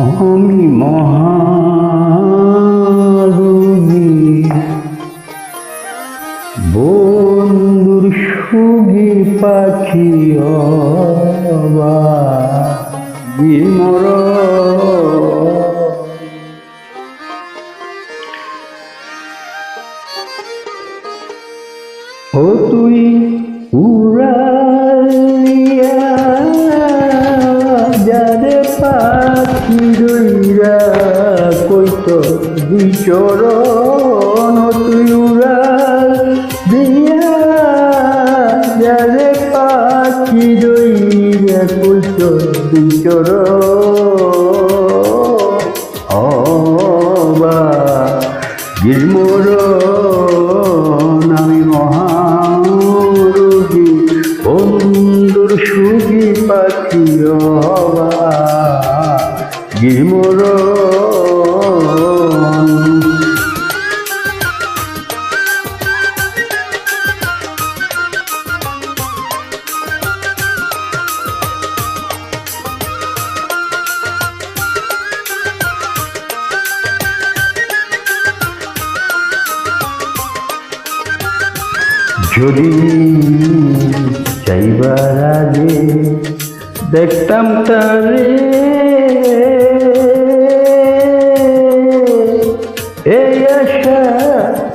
আমি মহারোগী বন্ধুর সুগি পাখি বিমর। ও তুই উড়ালিয়া কইত দুই চরণ তুই উড়াল দিয়া যারে পাখি রইরা দুই চরণ যদি চাইবার আগে দেখতাম তারে, এই আশা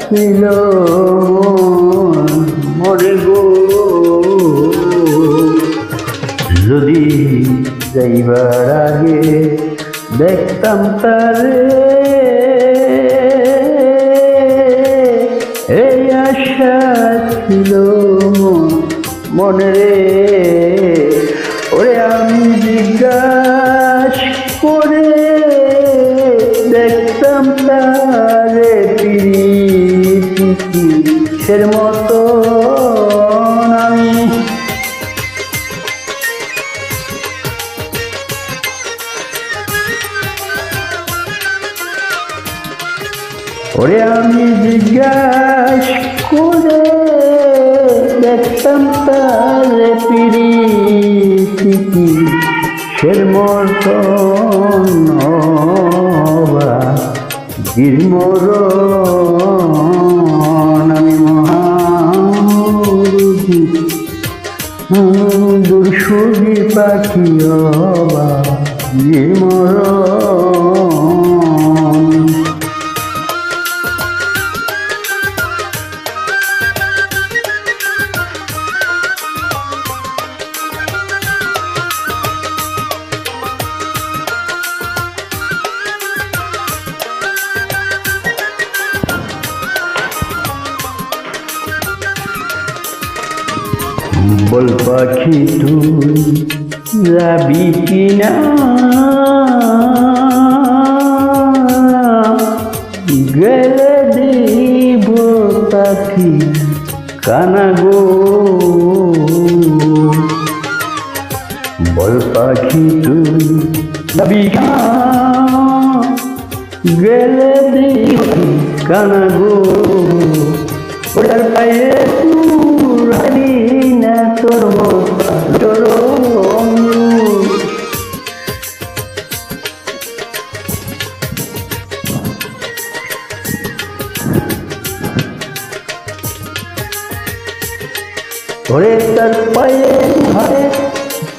ছিল মরে গো। যদি যাইবার আগে দেখতাম তারে ছিল মনে রে ওরে আমি জিজ্ঞাস করে দেখতাম তারে পিড়ির মতো। ওরে আমি জিজ্ঞাস করে দেখতাম তারে পিড়ি সের মতন গিরমর আমি মহারুজি দুর্সুগি পাখি অবা গিরমর বল পাখি তুই যাবি কিনা? গেলে দিব পাখি কানা গো। বল পাখি তুই যাবি গেলে দিব কানা গো। ওটার পায়ে তোর তোর ওরে তার পায়ে ধরে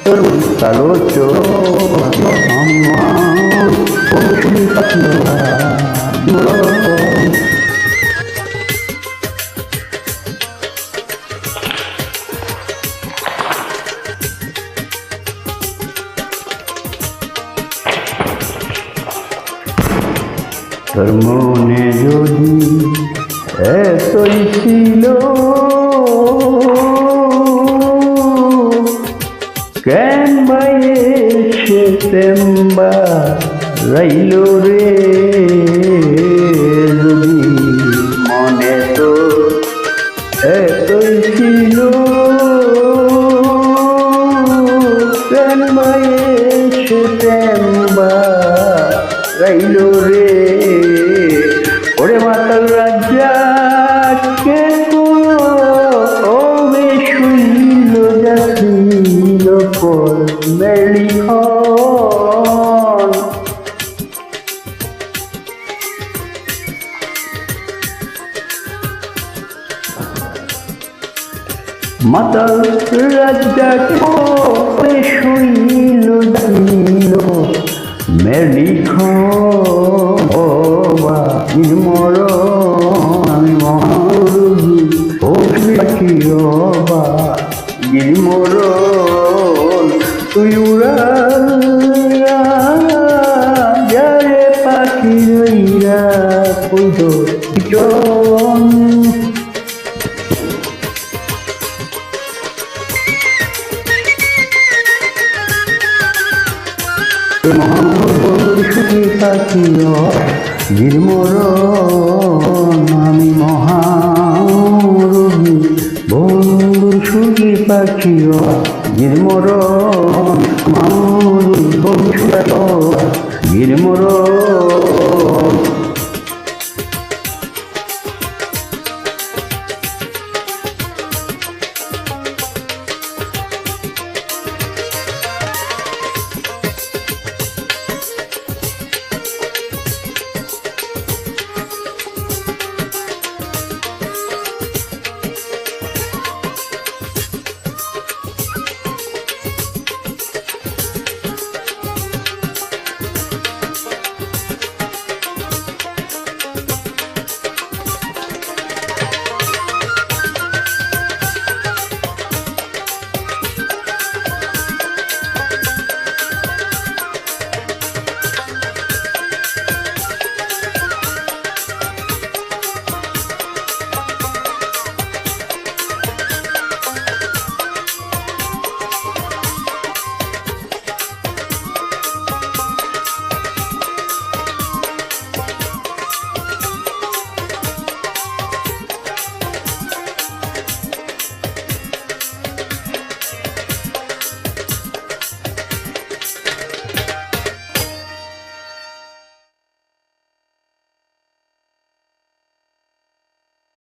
তোর কালো চোর তোর মনে যদি এতই ছিল। কেন বাইয়ে সে তেম্বা রাইল রে? যদি মনে তো এতই ছিল। কেন বাইয়ে তেম্বা রাইল রে। ওরে মাতাল রাজাকে ওমে শুনিল যাচিল কল মেলি মাতাল রাজাকে শুনিল দিল মেলি খন নির্মর আমি মরুগি ও পাখি অবা নির্মর তুই উড়া পাখি রইরা পুজো সুখী পাখিও গিরমর আমি মহারবি বন্ধুর সুখী পাখিও গিরমর মামুর বন্ধু গিরমর